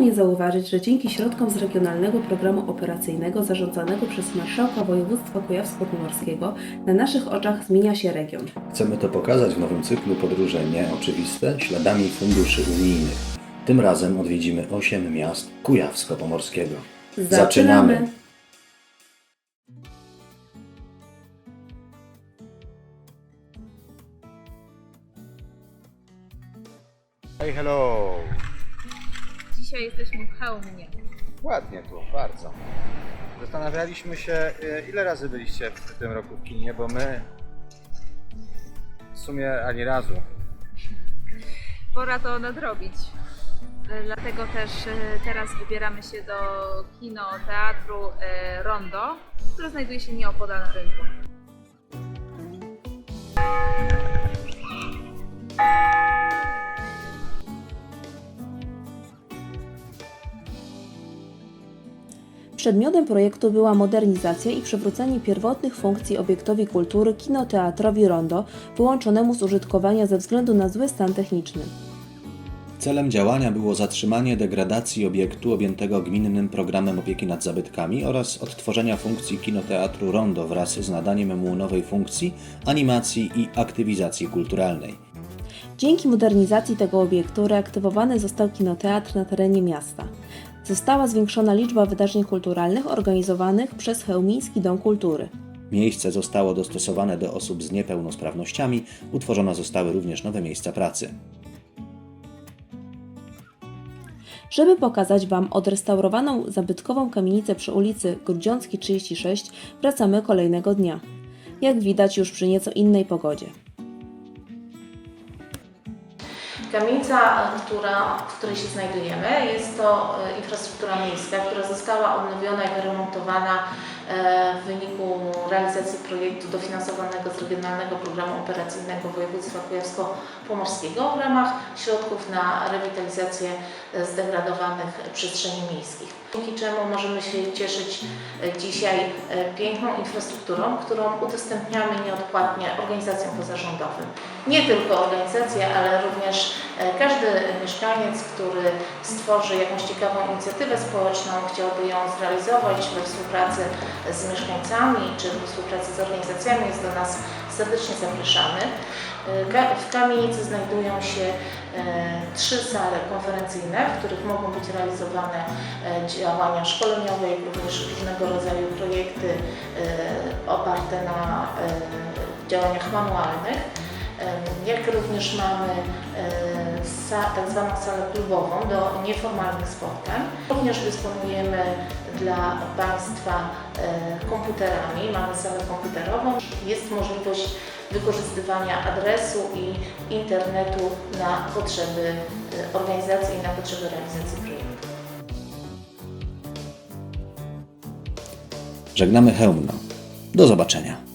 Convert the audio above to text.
nie zauważyć, że dzięki środkom z Regionalnego Programu Operacyjnego zarządzanego przez Marszałka Województwa Kujawsko-Pomorskiego na naszych oczach zmienia się region. Chcemy to pokazać w nowym cyklu Podróże Nieoczywiste śladami funduszy unijnych. Tym razem odwiedzimy 8 miast Kujawsko-Pomorskiego. Hej, hello! Dzisiaj jesteśmy w Chełmie. Ładnie tu, bardzo. Zastanawialiśmy się, e, ile razy byliście w tym roku w kinie, bo my w sumie ani razu. Pora to nadrobić. E, Dlatego też e, teraz wybieramy się do kino, teatru Rondo, które znajduje się nieopodal rynku. Przedmiotem projektu była modernizacja i przywrócenie pierwotnych funkcji obiektowi kultury kinoteatrowi Rondo, wyłączonemu z użytkowania ze względu na zły stan techniczny. Celem działania było zatrzymanie degradacji obiektu objętego gminnym programem opieki nad zabytkami oraz odtworzenia funkcji kinoteatru Rondo wraz z nadaniem mu nowej funkcji, animacji i aktywizacji kulturalnej. Dzięki modernizacji tego obiektu reaktywowany został kinoteatr na terenie miasta. Została zwiększona liczba wydarzeń kulturalnych organizowanych przez Chełmiński Dom Kultury. Miejsce zostało dostosowane do osób z niepełnosprawnościami, utworzone zostały również nowe miejsca pracy. Żeby pokazać Wam odrestaurowaną zabytkową kamienicę przy ulicy Grudziąckiej 36, wracamy kolejnego dnia. Jak widać już przy nieco innej pogodzie. Kamienica, która, w której się znajdujemy, jest to e, infrastruktura miejska, która została odnowiona i wyremontowana w wyniku realizacji projektu dofinansowanego z Regionalnego Programu Operacyjnego Województwa Kujawsko-Pomorskiego w ramach środków na rewitalizację e, zdegradowanych przestrzeni miejskich. Dzięki czemu możemy się cieszyć e, dzisiaj e, piękną infrastrukturą, którą udostępniamy nieodpłatnie organizacjom pozarządowym. Nie tylko organizacje, ale również e, każdy mieszkaniec, który stworzy jakąś ciekawą inicjatywę społeczną, chciałby ją zrealizować we współpracy z mieszkańcami czy we współpracy z organizacjami, jest do nas serdecznie zapraszany. Ka- W kamienicy znajdują się e, trzy sale konferencyjne, w których mogą być realizowane e, działania szkoleniowe, jak również różnego rodzaju projekty oparte na działaniach manualnych. Jak również mamy e, tak zwaną salę klubową do nieformalnych spotkań. Również dysponujemy dla Państwa e, komputerami, mamy salę komputerową. Jest możliwość wykorzystywania adresu i internetu na potrzeby e, organizacji i na potrzeby realizacji projektu. Żegnamy Chełmno. Do zobaczenia.